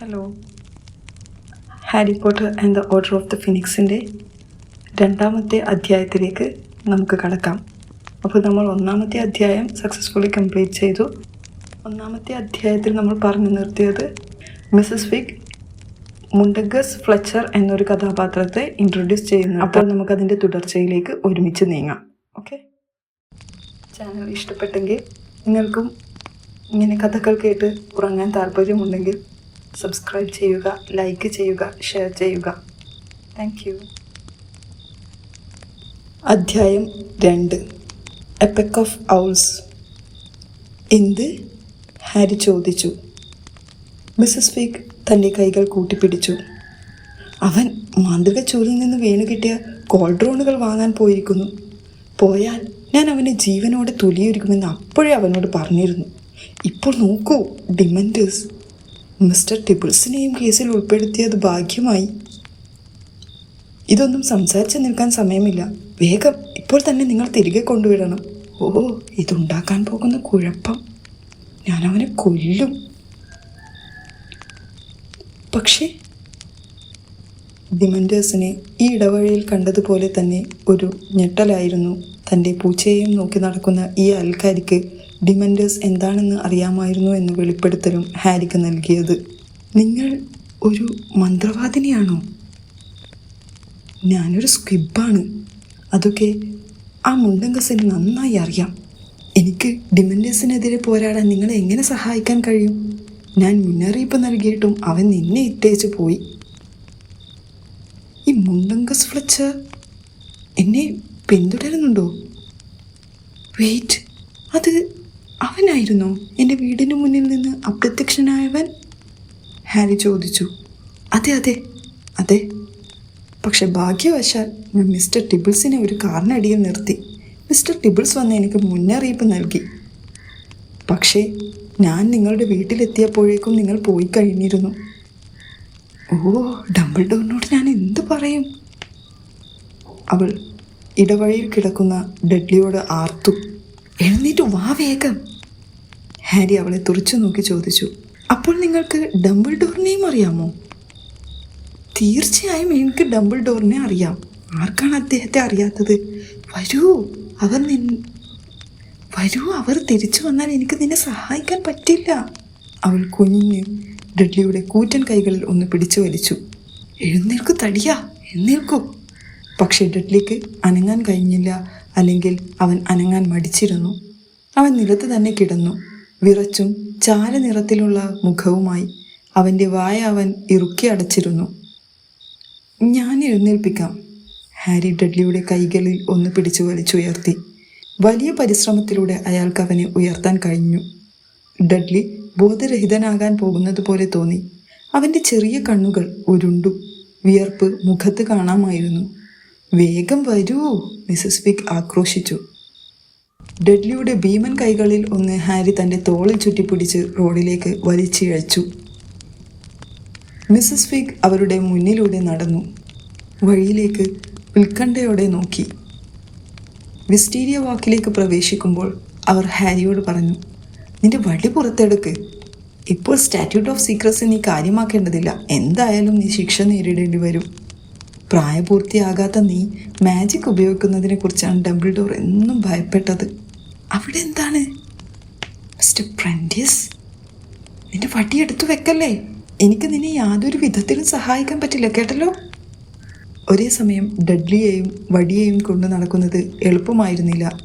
Hello Harry Potter and the order of the ഫിനിക്സിന്റെ രണ്ടാമത്തെ അധ്യായത്തിലേക്ക് നമുക്ക് കടക്കാം. അപ്പോൾ നമ്മൾ ഒന്നാമത്തെ അധ്യായം സക്സസ്ഫുള്ളി കംപ്ലീറ്റ് ചെയ്തു. ഒന്നാമത്തെ അധ്യായത്തിൽ നമ്മൾ പറഞ്ഞു നിർത്തിയത് മിസസ് വിഗ് മുണ്ടഗസ് ഫ്ലച്ചർ എന്നൊരു കഥാപാത്രത്തെ ഇൻട്രൊഡ്യൂസ് ചെയ്യുന്നു. അപ്പോൾ നമുക്കതിന്റെ തുടർച്ചയിലേക്ക് ഒരുമിച്ച് നീങ്ങാം. ഓക്കെ ചാനൽ ഇഷ്ടപ്പെട്ടെങ്കിൽ നിങ്ങൾക്കും ഇങ്ങനെ കഥകൾ കേട്ട് ഉറങ്ങാൻ താല്പര്യമുണ്ടെങ്കിൽ സബ്സ്ക്രൈബ് ചെയ്യുക ലൈക്ക് ചെയ്യുക ഷെയർ ചെയ്യുക. താങ്ക് യു അധ്യായം രണ്ട്. എപ്പക് ഓഫ് ഔൾസ് എന്ത്? ഹാരി ചോദിച്ചു. മിസ്സസ് ഫീക്ക് തന്റെ കൈകൾ കൂട്ടിപ്പിടിച്ചു. അവൻ മാന്ത്രിക ചൂരിൽ നിന്ന് വീണു കിട്ടിയ കോൾഡ്രോണുകൾ വാങ്ങാൻ പോയിരിക്കുന്നു. പോയാൽ ഞാൻ അവനെ ജീവനോടെ തൊലിയൊരുക്കുമെന്ന് അപ്പോഴേ അവനോട് പറഞ്ഞിരുന്നു. ഇപ്പോൾ നോക്കൂ ഡിമൻഡേഴ്സ് മിസ്റ്റർ ടിബിൾസിനെയും കേസിൽ ഉൾപ്പെടുത്തിയത് ഭാഗ്യമായി. ഇതൊന്നും സംസാരിച്ച് നിൽക്കാൻ സമയമില്ല. വേഗം ഇപ്പോൾ തന്നെ നിങ്ങൾ തിരികെ കൊണ്ടുവിടണം. ഓ ഇതുണ്ടാക്കാൻ പോകുന്ന കുഴപ്പം. ഞാൻ അവനെ കൊല്ലും. പക്ഷേ ഡിമൻഡേഴ്സിനെ ഈ ഇടവഴിയിൽ കണ്ടതുപോലെ തന്നെ ഒരു ഞെട്ടലായിരുന്നു. തന്റെ പൂച്ചയെയും നോക്കി നടക്കുന്ന ഈ ആൾക്കാരിക്ക് ഡിമൻഡേഴ്സ് എന്താണെന്ന് അറിയാമായിരുന്നു എന്ന് വെളിപ്പെടുത്തലും ഹാരിക്ക് നൽകിയത്. നിങ്ങൾ ഒരു മന്ത്രവാദിനിയാണോ? ഞാനൊരു സ്ക്വിബാണ് അതൊക്കെ ആ മുണ്ടങ്കസിന് നന്നായി അറിയാം. എനിക്ക് ഡിമൻഡേഴ്സിനെതിരെ പോരാടാൻ നിങ്ങളെ എങ്ങനെ സഹായിക്കാൻ കഴിയും? ഞാൻ മുന്നറിയിപ്പ് നൽകിയിട്ടും അവൻ നിന്നെ ഇത്തേച്ച് പോയി. ഈ മുണ്ടങ്കസ് ഫ്ലച്ച് എന്നെ പിന്തുടരുന്നുണ്ടോ? വെയിറ്റ്. അത് അവനായിരുന്നോ എന്റെ വീടിന് മുന്നിൽ നിന്ന് അപ്രത്യക്ഷനായവൻ? ഹാരി ചോദിച്ചു. അതെ അതെ അതെ. പക്ഷെ ഭാഗ്യവശാൽ ഞാൻ മിസ്റ്റർ ടിബിൾസിനെ ഒരു കാറിനടിയിൽ നിർത്തി. മിസ്റ്റർ ടിബിൾസ് വന്ന് എനിക്ക് മുന്നറിയിപ്പ് നൽകി. പക്ഷേ ഞാൻ നിങ്ങളുടെ വീട്ടിലെത്തിയപ്പോഴേക്കും നിങ്ങൾ പോയി കഴിഞ്ഞിരുന്നു. ഓ ഡബിൾ ഡോറിനോട് ഞാൻ എന്ത് പറയും? അവൾ ഇടവഴിയിൽ കിടക്കുന്ന ഡെഡ്ലിയോട് ആർത്തു. എഴുന്നേറ്റ് വാ വേഗം. ഹാരി അവളെ തുറച്ചു നോക്കി ചോദിച്ചു അപ്പോൾ നിങ്ങൾക്ക് ഡബിൾ ഡോറിനെയും അറിയാമോ? തീർച്ചയായും എനിക്ക് ഡബിൾ ഡോറിനെ അറിയാം. ആർക്കാണ് അദ്ദേഹത്തെ അറിയാത്തത്? വരൂ അവർ നിൻ വരൂ അവർ തിരിച്ചു വന്നാൽ എനിക്ക് നിന്നെ സഹായിക്കാൻ പറ്റില്ല. അവൾ കുഞ്ഞ് ഡഡ്ലിയുടെ കൂറ്റൻ കൈകളിൽ ഒന്ന് പിടിച്ചു വലിച്ചു. എഴുന്നേൽക്കു തടിയാ എഴുന്നേൽക്കൂ. പക്ഷേ ഡഡ്ലിക്ക് അനങ്ങാൻ കഴിഞ്ഞില്ല അല്ലെങ്കിൽ അവൻ അനങ്ങാൻ മടിച്ചിരുന്നു. അവൻ നിലത്ത് തന്നെ കിടന്നു. വിറച്ചും ചാര നിറത്തിലുള്ള മുഖവുമായി അവന്റെ വായ അവൻ ഇറുക്കി അടച്ചിരുന്നു. ഞാൻ എഴുന്നേൽപ്പിക്കാം ഹാരി ഡഡ്ലിയുടെ കൈകളിൽ ഒന്ന് പിടിച്ചു വലിച്ചുയർത്തി. വലിയ പരിശ്രമത്തിലൂടെ അയാൾക്ക് അവനെ ഉയർത്താൻ കഴിഞ്ഞു. ഡഡ്ലി ബോധരഹിതനാകാൻ പോകുന്നത് പോലെ തോന്നി. അവന്റെ ചെറിയ കണ്ണുകൾ ഉരുണ്ടു. വിയർപ്പ് മുഖത്ത് കാണാമായിരുന്നു. വേഗം വരൂ മിസസ് വിക് ആക്രോശിച്ചു. ഡഡ്ലിയുടെ ഭീമൻ കൈകളിൽ ഒന്ന് ഹാരി തന്റെ തോളിൽ ചുറ്റിപ്പിടിച്ച് റോഡിലേക്ക് വലിച്ചിഴച്ചു. മിസസ് ഫിഗ് അവരുടെ മുന്നിലൂടെ നടന്നു. വഴിയിലേക്ക് ഉത്കണ്ഠയോടെ നോക്കി. വിസ്റ്റീരിയ വാക്കിലേക്ക് പ്രവേശിക്കുമ്പോൾ അവർ ഹാരിയോട് പറഞ്ഞു നിന്റെ വടി പുറത്തെടുക്ക്. ഇപ്പോൾ സ്റ്റാറ്റ്യൂട്ട് ഓഫ് സീക്രസി നീ കാര്യമാക്കേണ്ടതില്ല. എന്തായാലും നീ ശിക്ഷ നേരിടേണ്ടി വരും. പ്രായപൂർത്തിയാകാത്ത നീ മാജിക് ഉപയോഗിക്കുന്നതിനെ കുറിച്ചാണ് ഡംബിൾഡോർ എന്നും ഭയപ്പെട്ടത്. അവിടെ എന്താണ്? മിസ്റ്റർ പ്രൻഡിയസ് നിന്റെ വടി എടുത്തു വെക്കല്ലേ? എനിക്ക് നിന്നെ യാതൊരു വിധത്തിലും സഹായിക്കാൻ പറ്റില്ല കേട്ടല്ലോ? ഒരേ സമയം ഡഡ്ലിയെയും വടിയെയും കൊണ്ട് നടക്കുന്നത് എളുപ്പമായിരുന്നില്ല.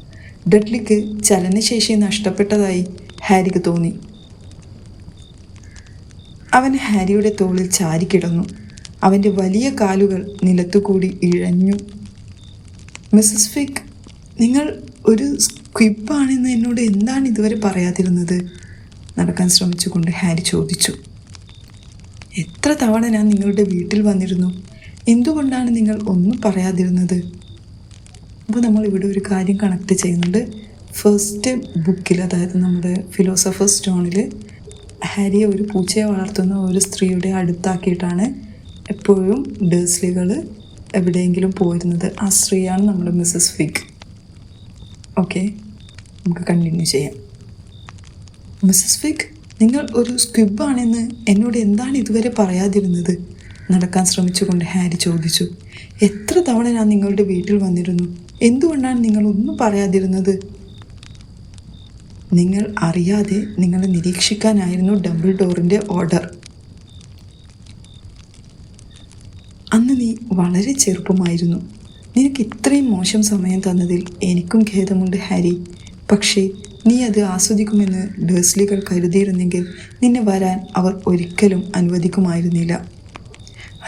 ഡഡ്ലിക്ക് ചലനശേഷി നഷ്ടപ്പെട്ടതായി ഹാരിക്ക് തോന്നി. അവൻ ഹാരിയുടെ തോളിൽ ചാരിക്കിടന്നു അവന്റെ വലിയ കാലുകൾ നിലത്തുകൂടി ഇഴഞ്ഞു. മിസ്സസ് ഫിക് നിങ്ങൾ ഒരു സ്ക്വിബാണെന്ന് എന്നോട് എന്താണ് ഇതുവരെ പറയാതിരുന്നത്? നടക്കാൻ ശ്രമിച്ചുകൊണ്ട് ഹാരി ചോദിച്ചു. എത്ര തവണ ഞാൻ നിങ്ങളുടെ വീട്ടിൽ വന്നിരുന്നു? എന്തുകൊണ്ടാണ് നിങ്ങൾ ഒന്നും പറയാതിരുന്നത്? അപ്പോൾ നമ്മൾ ഇവിടെ ഒരു കാര്യം കണക്ട് ചെയ്യുന്നുണ്ട്. ഫസ്റ്റ് ബുക്കിൽ അതായത് നമ്മുടെ ഫിലോസഫേഴ്സ് സ്റ്റോണിൽ ഹാരിയെ ഒരു പൂച്ചയെ വളർത്തുന്ന ഒരു സ്ത്രീയുടെ അടുത്താക്കിയിട്ടാണ് എപ്പോഴും ഡേഴ്സ്ലികൾ എവിടെയെങ്കിലും പോയിരുന്നത്. ആ സ്ത്രീയാണ് നമ്മുടെ മിസ്സസ് ഫിഗ് ഓക്കെ നമുക്ക് കണ്ടിന്യൂ ചെയ്യാം. മിസ്സസ് ഫിഗ് നിങ്ങൾ ഒരു സ്ക്വിബാണെന്ന് എന്നോട് എന്താണ് ഇതുവരെ പറയാതിരുന്നത്? നടക്കാൻ ശ്രമിച്ചുകൊണ്ട് ഹാരി ചോദിച്ചു. എത്ര തവണ ഞാൻ നിങ്ങളുടെ വീട്ടിൽ വന്നിരുന്നു? എന്തുകൊണ്ടാണ് നിങ്ങൾ ഒന്നും പറയാതിരുന്നത്? നിങ്ങൾ അറിയാതെ നിങ്ങളെ നിരീക്ഷിക്കാനായിരുന്നു ഡബിൾ ഡോറിന്റെ ഓർഡർ. അന്ന് നീ വളരെ ചെറുപ്പമായിരുന്നു. നിനക്ക് ഇത്രയും മോശം സമയം തന്നതിൽ എനിക്കും ഖേദമുണ്ട് ഹാരി. പക്ഷേ നീ അത് ആസ്വദിക്കുമെന്ന് ഡേഴ്സ്ലികൾ കരുതിയിരുന്നെങ്കിൽ നിന്നെ വരാൻ അവർ ഒരിക്കലും അനുവദിക്കുമായിരുന്നില്ല.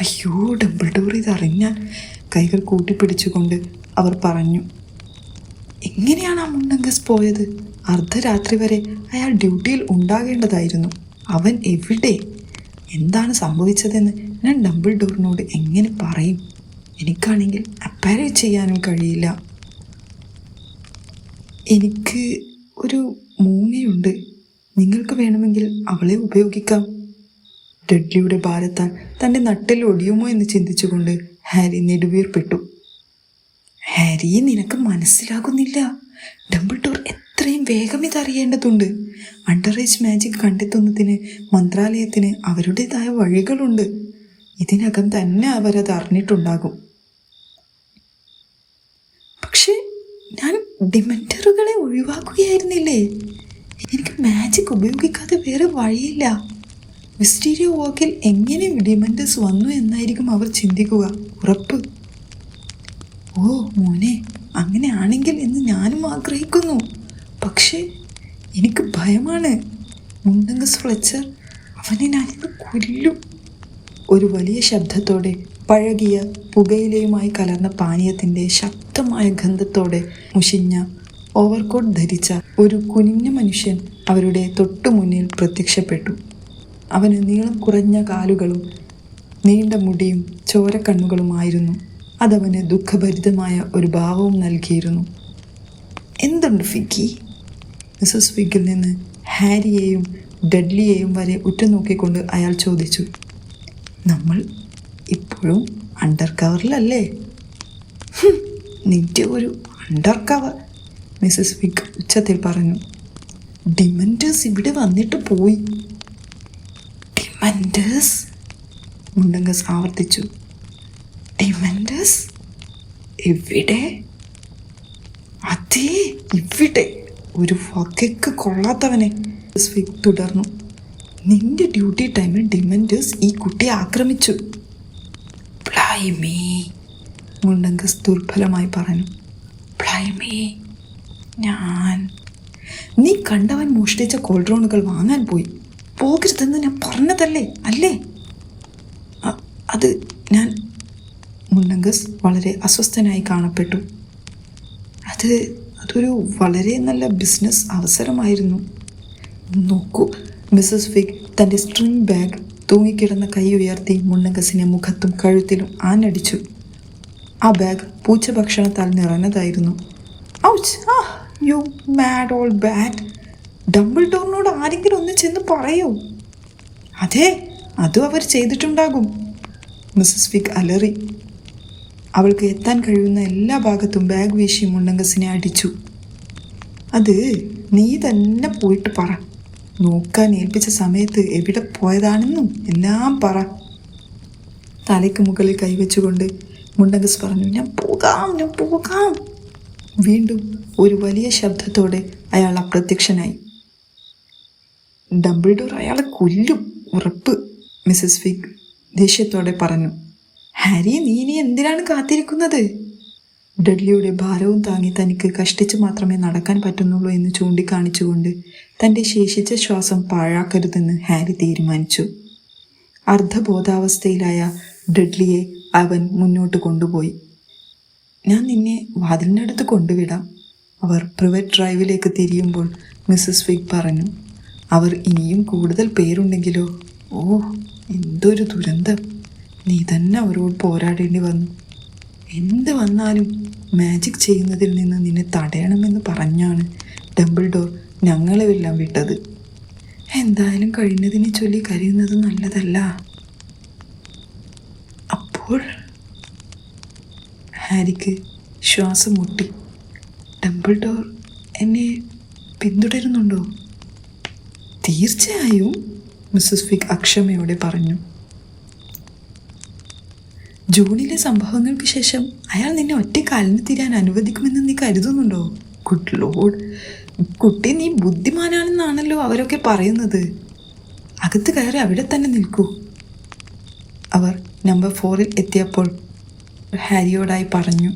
അയ്യോ ഡബിൾ ഡോർ ഇതറിഞ്ഞാൽ കൈകൾ കൂട്ടിപ്പിടിച്ചുകൊണ്ട് അവർ പറഞ്ഞു. എങ്ങനെയാണ് ആ മുണ്ടങ്കസ് പോയത്? അർദ്ധരാത്രി വരെ അയാൾ ഡ്യൂട്ടിയിൽ ഉണ്ടാകേണ്ടതായിരുന്നു. അവൻ എവിടെ? എന്താണ് സംഭവിച്ചതെന്ന് ഞാൻ ഡബിൾ ഡോറിനോട് എങ്ങനെ പറയും? എനിക്കാണെങ്കിൽ അപ്പാരേറ്റ് ചെയ്യാനും കഴിയില്ല. എനിക്ക് ഒരു മൂങ്ങയുണ്ട്. നിങ്ങൾക്ക് വേണമെങ്കിൽ അവളെ ഉപയോഗിക്കാം. ഡഡ്ലിയുടെ ഭാരത്താൽ തന്റെ നട്ടിൽ ഒടിയുമോ എന്ന് ചിന്തിച്ചുകൊണ്ട് ഹാരി നെടുവീർപ്പെട്ടു. ഹാരി നിനക്ക് മനസ്സിലാകുന്നില്ല. ഡബിൾ ഡോർ എത്രയും വേഗം ഇതറിയേണ്ടതുണ്ട്. അണ്ടർ ഏജ് മാജിക് കണ്ടെത്തുന്നതിന് മന്ത്രാലയത്തിന് അവരുടേതായ വഴികളുണ്ട്. ഇതിനകം തന്നെ അവരത് അറിഞ്ഞിട്ടുണ്ടാകും പക്ഷേ ഞാൻ ഡിമെന്ററുകളെ ഒഴിവാക്കുകയായിരുന്നില്ലേ? എനിക്ക് മാജിക് ഉപയോഗിക്കാതെ വേറെ വഴിയില്ല. മിസ്റ്റീരിയോ വാക്കിൽ എങ്ങനെ ഡിമെന്റസ് വന്നു എന്നായിരിക്കും അവർ ചിന്തിക്കുക. ഉറപ്പ്. ഓ മോനെ അങ്ങനെയാണെങ്കിൽ എന്ന് ഞാനും ആഗ്രഹിക്കുന്നു. പക്ഷേ എനിക്ക് ഭയമാണ്. മുണ്ടങ്കസ് ഫ്ലെച്ചർ അവനെ ഞാനിന്ന് കൊല്ലും. ഒരു വലിയ ശബ്ദത്തോടെ പഴകിയ പുകയിലയുമായി കലർന്ന പാനീയത്തിന്റെ ശക്തമായ ഗന്ധത്തോടെ മുഷിഞ്ഞ ഓവർകോട്ട് ധരിച്ച ഒരു കുനിഞ്ഞ മനുഷ്യൻ അവരുടെ തൊട്ടുമുന്നിൽ പ്രത്യക്ഷപ്പെട്ടു. അവന് നീളം കുറഞ്ഞ കാലുകളും നീണ്ട മുടിയും ചോരക്കണ്ണുകളുമായിരുന്നു. അതവന് ദുഃഖഭരിതമായ ഒരു ഭാവവും നൽകിയിരുന്നു. എന്തുണ്ട് ഫിക്കി? മിസസ് ഫിഗിൽ നിന്ന് ഹാരിയെയും ഡഡ്ലിയെയും വരെ ഉറ്റുനോക്കിക്കൊണ്ട് അയാൾ ചോദിച്ചു. നമ്മൾ ഇപ്പോഴും അണ്ടർ കവറിലല്ലേ നിന്റെ ഒരു അണ്ടർ കവർ മിസസ് വിഗ് ഉച്ചത്തിൽ പറഞ്ഞു. ഡിമൻഡേഴ്സ് ഇവിടെ വന്നിട്ട് പോയി. ഡിമൻഡേഴ്സ് മുണ്ടങ്കസ് ആവർത്തിച്ചു. ഡിമൻഡേഴ്സ് എവിടെ? അതേ ഇവിടെ. ഒരു വകയ്ക്ക് കൊള്ളാത്തവനെ. തുടർന്നു. നിന്റെ ഡ്യൂട്ടി ടൈമിൽ ഡിമൻഡേഴ്സ് ഈ കുട്ടിയെ ആക്രമിച്ചു. പ്ലൈമീ മുണ്ടങ്കസ് ദുർബലമായി പറഞ്ഞു. പ്ലൈമീ ഞാൻ. നീ കണ്ടവൻ മോഷ്ടിച്ച കോൾഡ്രോണുകൾ വാങ്ങാൻ പോയി. പോകരുതെന്ന് ഞാൻ പറഞ്ഞതല്ലേ അല്ലേ? അത് ഞാൻ മുണ്ടങ്കസ് വളരെ അസ്വസ്ഥനായി കാണപ്പെട്ടു. അത് അതൊരു വളരെ നല്ല ബിസിനസ് അവസരമായിരുന്നു. നോക്കൂ മിസ്സസ് ഫിഗ് തന്റെ സ്ട്രിങ് ബാഗ് തൂങ്ങിക്കിടന്ന കൈ ഉയർത്തി മുണ്ണകസിനെ മുഖത്തും കഴുത്തിലും ആനടിച്ചു ആ ബാഗ് പൂച്ചഭക്ഷണത്താൽ നിറഞ്ഞതായിരുന്നു. യു മാഡ് ഓൾ ബാറ്റ് ഡബിൾ ഡോറിനോട് ആരെങ്കിലും ഒന്ന് ചെന്ന് പറയൂ. അതെ അതും അവർ ചെയ്തിട്ടുണ്ടാകും. മിസ്സസ് വിക് അലറി. അവൾക്ക് എത്താൻ കഴിയുന്ന എല്ലാ ഭാഗത്തും ബാഗ് വീശി മുണ്ടങ്കസിനെ അടിച്ചു. അത് നീ തന്നെ പോയിട്ട് പറ. നോക്കാൻ ഏൽപ്പിച്ച സമയത്ത് എവിടെ പോയതാണെന്നും എല്ലാം പറ. തലയ്ക്ക് മുകളിൽ കൈവച്ചുകൊണ്ട് മുണ്ടങ്കസ് പറഞ്ഞു ഞാൻ പോകാം ഞാൻ പോകാം. വീണ്ടും ഒരു വലിയ ശബ്ദത്തോടെ അയാൾ അപ്രത്യക്ഷനായി. ഡംബിൾഡോർ അയാളെ കൊല്ലും ഉറപ്പ് മിസ്സസ് ഫിഗ് ദേഷ്യത്തോടെ പറഞ്ഞു. ഹാരി നീ ഇനി എന്തിനാണ് കാത്തിരിക്കുന്നത്? ഡഡ്ലിയുടെ ഭാരവും താങ്ങി തനിക്ക് കഷ്ടിച്ച് മാത്രമേ നടക്കാൻ പറ്റുന്നുള്ളൂ എന്ന് ചൂണ്ടിക്കാണിച്ചുകൊണ്ട് തന്റെ ശേഷിച്ച ശ്വാസം പാഴാക്കരുതെന്ന് ഹാരി തീരുമാനിച്ചു. അർദ്ധബോധാവസ്ഥയിലായ ഡഡ്ലിയെ അവൻ മുന്നോട്ട് കൊണ്ടുപോയി. ഞാൻ നിന്നെ വാതിലിനടുത്ത് കൊണ്ടുവിടാം അവർ പ്രൈവറ്റ് ഡ്രൈവിലേക്ക് തിരിയുമ്പോൾ മിസ്സസ് വിഗ് പറഞ്ഞു. അവർ ഇനിയും കൂടുതൽ പേരുണ്ടെങ്കിലോ? ഓ എന്തൊരു ദുരന്തം. നീ തന്നെ അവരോട് പോരാടേണ്ടി വന്നു. എന്ത് വന്നാലും മാജിക് ചെയ്യുന്നതിൽ നിന്ന് നിന്നെ തടയണമെന്ന് പറഞ്ഞാണ് ഡബിൾ ഡോർ ഞങ്ങളെല്ലാം വിട്ടത്. എന്തായാലും കഴിഞ്ഞതിനെ ചൊല്ലി കരയുന്നത് നല്ലതല്ല. അപ്പോൾ ഹാരിക്ക് ശ്വാസം മുട്ടി ഡബിൾ ഡോർ എന്നെ പിന്തുടരുന്നുണ്ടോ? തീർച്ചയായും മിസ്സസ് ഫിക് അക്ഷമയോടെ പറഞ്ഞു. ജൂണിലെ സംഭവങ്ങൾക്ക് ശേഷം അയാൾ നിന്നെ ഒറ്റക്കാലിന് തീരാൻ അനുവദിക്കുമെന്ന് നീ കരുതുന്നുണ്ടോ? ഗുഡ് ലോഡ് കുട്ടി നീ ബുദ്ധിമാനാണെന്നാണല്ലോ അവരൊക്കെ പറയുന്നത്. അകത്ത് കയറി അവിടെ തന്നെ നിൽക്കൂ. അവർ നമ്പർ ഫോറിൽ എത്തിയപ്പോൾ ഹാരിയോടായി പറഞ്ഞു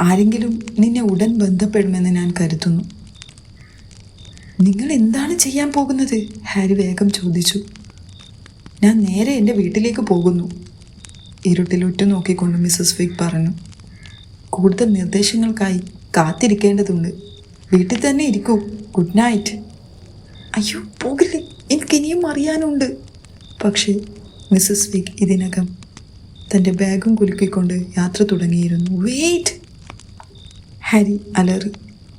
ആരെങ്കിലും നിന്നെ ഉടൻ ബന്ധപ്പെടുമെന്ന് ഞാൻ കരുതുന്നു. നിങ്ങൾ എന്താണ് ചെയ്യാൻ പോകുന്നത്? ഹാരി വേഗം ചോദിച്ചു. ഞാൻ നേരെ എന്റെ വീട്ടിലേക്ക് പോകുന്നു. ഇരുട്ടിൽ ഉറ്റുനോക്കിക്കൊണ്ട് മിസ്സസ് ഫിഗ് പറഞ്ഞു കൂടുതൽ നിർദ്ദേശങ്ങൾക്കായി കാത്തിരിക്കേണ്ടതുണ്ട്. വീട്ടിൽ തന്നെ ഇരിക്കൂ. Good night. അയ്യോ പോകില്ലേ? എനിക്ക് ഇനിയും അറിയാനുണ്ട്. പക്ഷേ മിസ്സസ് വിഗ് ഇതിനകം തന്റെ ബാഗും കുലുക്കിക്കൊണ്ട് യാത്ര തുടങ്ങിയിരുന്നു. വെയിറ്റ് ഹാരി അലറി.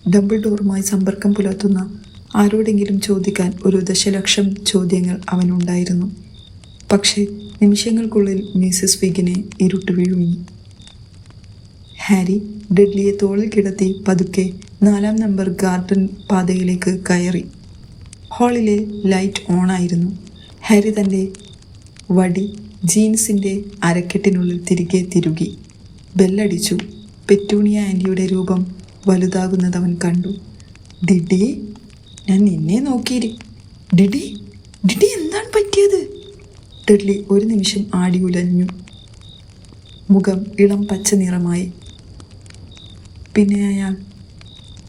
ഡബിൾ ഡോറുമായി സമ്പർക്കം പുലർത്തുന്ന ആരോടെങ്കിലും ചോദിക്കാൻ ഒരു ദശലക്ഷം ചോദ്യങ്ങൾ അവനുണ്ടായിരുന്നു. പക്ഷേ നിമിഷങ്ങൾക്കുള്ളിൽ മിസസ് ഫിഗിനെ ഇരുട്ട് വീഴുന്നു ഹാരി ഡെഡ്ലിയെ തോളിൽ കിടത്തി പതുക്കെ നാലാം നമ്പർ ഗാർഡൻ പാതയിലേക്ക് കയറി. ഹാളിലെ ലൈറ്റ് ഓണായിരുന്നു. ഹാരി തന്റെ വടി ജീൻസിന്റെ അരക്കെട്ടിനുള്ളിൽ തിരികെ തിരുകി. ബെല്ലടിച്ചു. പെറ്റൂണിയ ആന്റിയുടെ രൂപം വലുതാകുന്നത് അവൻ കണ്ടു. ഡിഡി ഞാൻ നിന്നെ നോക്കിയിരി. ഡിഡി ഡിഡി എന്താണ് പറ്റിയത്? ഡെഡ്ലി ഒരു നിമിഷം ആടി ഉലഞ്ഞു മുഖം ഇളം പച്ച നിറമായി. പിന്നെ അയാൾ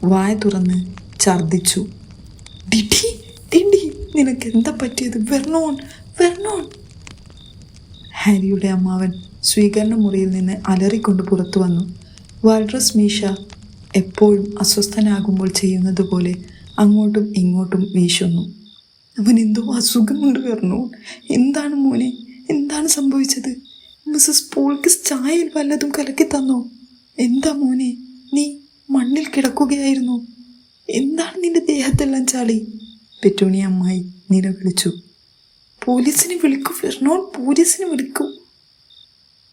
വായ തുറന്ന് ഛർദിച്ചു. ഡിഡി ഡിഡി നിനക്ക് എന്താ പറ്റിയത്? Vernon Vernon. ഹാരിയുടെ അമ്മാവൻ സ്വീകരണ മുറിയിൽ നിന്ന് അലറിക്കൊണ്ട് പുറത്തു വന്നു. വാൾഡ്രസ് മീഷ എപ്പോഴും അസ്വസ്ഥനാകുമ്പോൾ ചെയ്യുന്നത് പോലെ അങ്ങോട്ടും ഇങ്ങോട്ടും വീശുന്നു. അവൻ എന്തോ അസുഖമുണ്ട് പറഞ്ഞു എന്താണ് മോനെ? എന്താണ് സംഭവിച്ചത്? മിസ്സസ് പോൾക്കിസ് ചായയിൽ വല്ലതും കലക്കി തന്നോ? എന്താ മോനെ? നീ മണ്ണിൽ കിടക്കുകയായിരുന്നു. എന്താണ് നിന്റെ ദേഹത്തെല്ലാം ചാളി പെറ്റോണി അമ്മായി നിലവിളിച്ചു. പോലീസിനെ വിളിക്കൂ ഫെർണോൺ. പോലീസിനെ വിളിക്കൂ.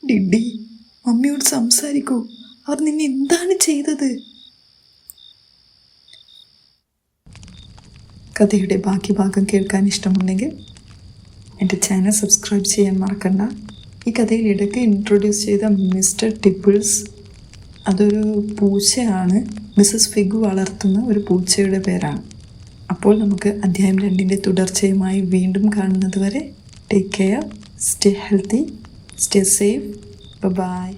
ഡിഡി മമ്മിയോട് സംസാരിക്കൂ. അവർ നിന്നെ എന്താണ് ചെയ്തത്? കഥയുടെ ബാക്കി ഭാഗം കേൾക്കാൻ ഇഷ്ടമുണ്ടെങ്കിൽ എന്റെ ചാനൽ സബ്സ്ക്രൈബ് ചെയ്യാൻ മറക്കണ്ട. ഈ കഥയിൽ ഇടയ്ക്ക് ഇൻട്രൊഡ്യൂസ് ചെയ്ത മിസ്റ്റർ ടിപ്പിൾസ് അതൊരു പൂച്ചയാണ്. മിസ്സസ് ഫിഗു വളർത്തുന്ന ഒരു പൂച്ചയുടെ പേരാണ്. അപ്പോൾ നമുക്ക് അധ്യായം രണ്ടിന്റെ തുടർച്ചയുമായി വീണ്ടും കാണുന്നത് വരെ take care stay healthy stay safe bye